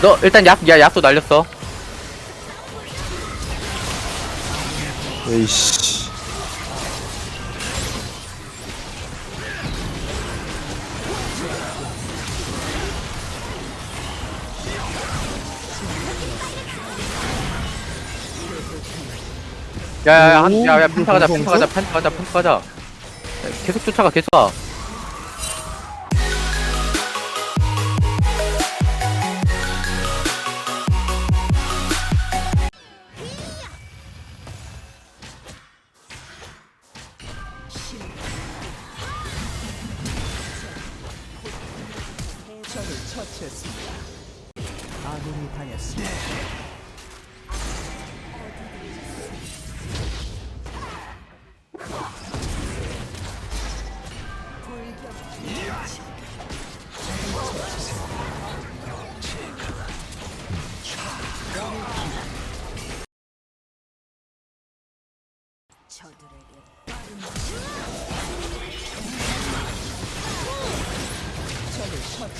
너 일단 약, 야, 약도 날렸어. 에이씨. 야, 야, 야, 한, 오, 야, 야, 이거 펜타 가자, 펜타 가자, 펜타 가자, 펜타 가자. 야, 계속 쫓아가, 계속 가. 아군이 당했습니다.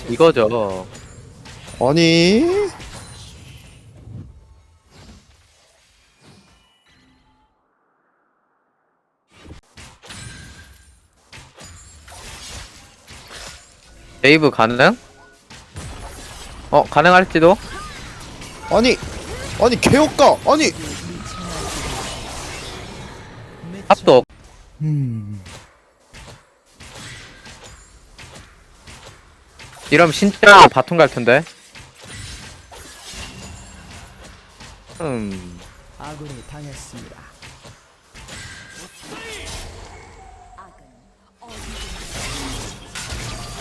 이거죠. 아니. 웨이브 가능? 어, 가능할지도? 아니. 아니 개혁가. 아니. 합도 없. 음. 이러면 진짜 바통 갈 텐데. 음. 아군이 당했습니다.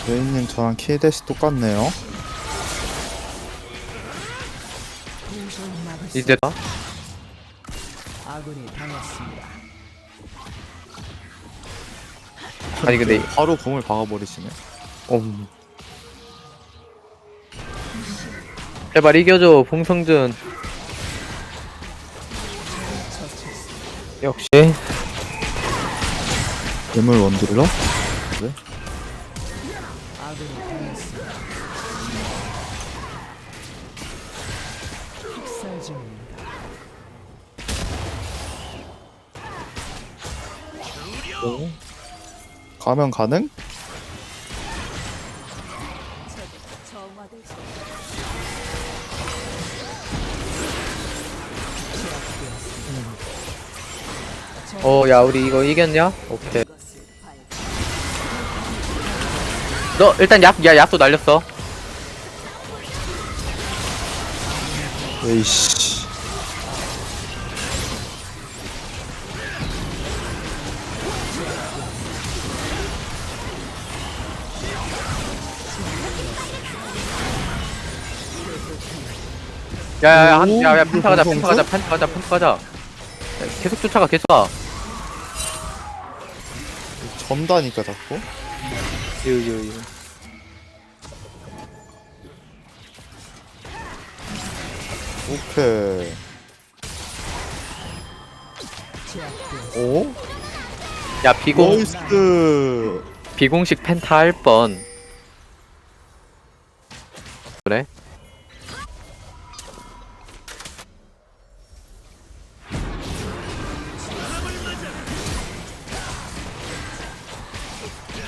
레인님 저랑 키데시 똑같네요. 이제 다 아군이 당했습니다. 아니 근데 바로 공을 박아버리시네. 음. 제발 이겨줘 봉성준 역시 괴물 원딜러? 학살 중입니다. 가면 가능? 어 야 우리 이거 이겼냐? 오케이 너 일단 약, 야 약도 날렸어 에이씨. 야야야 한, 야야 오, 펜타 가자 펜타 가자 펜타 가자 펜타 가자 야, 계속 쫓아가 계속 가 전다니까 자꾸. 유유유 오케이. 오? 야 비공 나이스. 비공식 펜타 할뻔 그래?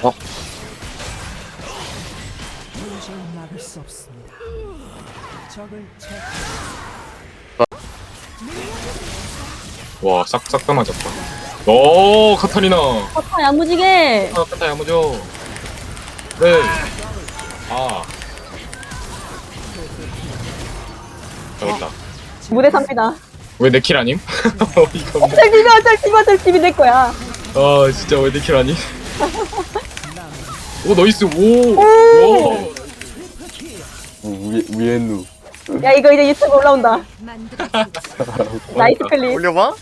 어? 도저히 막을 수 없습니다. 적을 체 와, 싹, 싹 다 맞았다. 오, 카타리나. 아파 야무지게 아, 카타 야무져. 네. 아. 잡았다. 무대 삽니다. 왜 내 킬 아님? 어이가 없네. 짤 비벼 짤 비벼 짤 비비 내 거야. 아, 진짜 왜 내 킬 아니? 오, 나이스. 오. 오! 오. 위에 위엔누 야 이거 이제 유튜브 올라온다. 나이스 클립. 올려봐?